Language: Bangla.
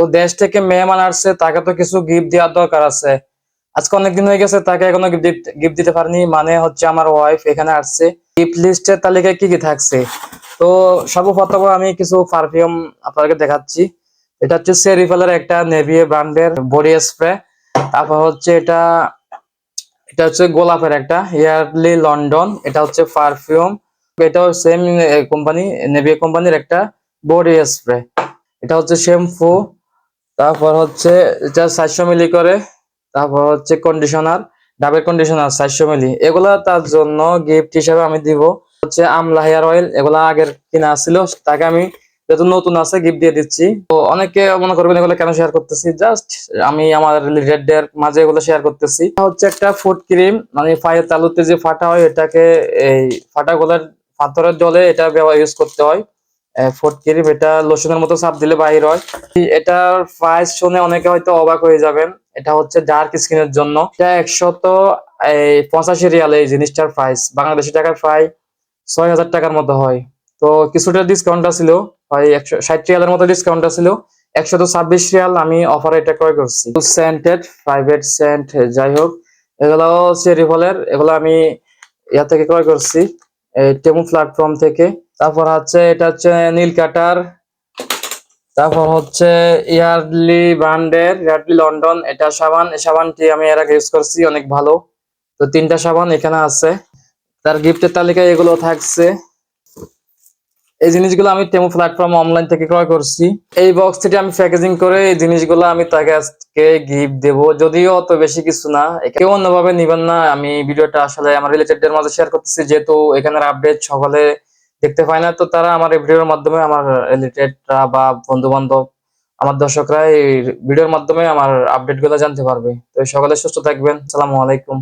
তো দেশ থেকে মেহমান আসছে, তাকে তো কিছু গিফট দেওয়ার দরকার আছে। আজকে অনেকদিন হয়ে গেছে, তাকে এখনও গিফট দিতে পারিনি। মানে হচ্ছে আমার ওয়াইফ এখানে আসছে। গিফট লিস্টের তালিকায় কি কি থাকছে? তো সর্বপ্রথম আমি কিছু পারফিউম আপনাদেরকে দেখাচ্ছি। এটা হচ্ছে সেরিফেলের একটা নেভিয়ে ব্র্যান্ডের বডি স্প্রে তারপর হচ্ছে এটা এটা হচ্ছে গোলাপের একটা ইয়ারলি লন্ডন এটা হচ্ছে পারফিউম এটাও সেম কোম্পানি নেভিয়া কোম্পানির একটা বডি স্প্রে এটা হচ্ছে শ্যাম্পু তারপর হচ্ছে এটা চারশো মিলি করে, তারপর হচ্ছে কন্ডিশনার ডাবের কন্ডিশনার চারশো মিলি। এগুলা তার জন্য গিফট হিসাবে আমি দিব হচ্ছে আমলা হেয়ার অয়েল এগুলা আগের কিনা ছিল, তাকে আমি যেহেতু নতুন আছে গিফট দিয়ে দিচ্ছি। তো অনেকে মনে করবেন এগুলো কেন শেয়ার করতেছি? জাস্ট আমি আমার রিলেটেড মাঝে এগুলো শেয়ার করতেছি। হচ্ছে একটা ফুড ক্রিম মানে ফায়ের তালুতে যে ফাটা হয়, এটাকে এই ফাটা গুলার পাথরের জলে এটা ব্যবহার ইউজ করতে হয়। ফুড ক্রিম এটা লোশনের মতো সাপ দিলে বাহির হয়। এটার প্রাইস শুনে অনেকে হয়তো অবাক হয়ে যাবেন। এটা হচ্ছে ডার্ক স্কিনের জন্য। এটা একশত পঁচাশি রিয়াল এই জিনিসটার প্রাইস বাংলাদেশি টাকার প্রায় ছয় হাজার টাকার মতো হয়। তো কিছুটা ডিসকাউন্ট ছিল, হয় একশো, ষাট রিয়ালের মতো ডিসকাউন্টটা ছিল। একশত ছাব্বিশ রিয়াল আমি অফারে এটা ক্রয় করছি। সেন্টেড প্রাইভেট সেন্ট যাই হোক। এগুলো চেরি ফলের, এগুলো আমি ইয়া থেকে ক্রয় করছি। টেমু প্ল্যাটফর্ম থেকে। তারপর হচ্ছে এটা হচ্ছে নীল কাটার। তারপর হচ্ছে ইয়ার্ডলি ব্র্যান্ডের ইয়ার্ডলি লন্ডন, এটা সাবান। এই সাবানটি আমি এর আগে ইউজ করছি, অনেক ভালো। তো তিনটা সাবান এখানে আছে। তার গিফটের তালিকায় এগুলো থাকছে। এই জিনিসগুলো আমি টেমো প্ল্যাটফর্ম অনলাইন থেকে ক্রয় করছি। এই বক্সটি আমি প্যাকেজিং করে এই জিনিসগুলো আমি তাকে আজকে গিফট দেব। যদিও অত বেশি কিছু না। কেউ অন্যভাবে নিবেন না। আমি ভিডিওটা আসলে আমার রিলেটেড এর মাঝে শেয়ার করতেছি, যেহেতু এখানের আপডেট সকলে দেখতে পায় না। তো তারা আমার এই ভিডিওর মাধ্যমে আমার রিলেটেডরা বা বন্ধু বান্ধব আমার দর্শকরা এই ভিডিওর মাধ্যমে আমার আপডেটগুলো জানতে পারবে। তো সকলে সুস্থ থাকবেন। সালামু আলাইকুম।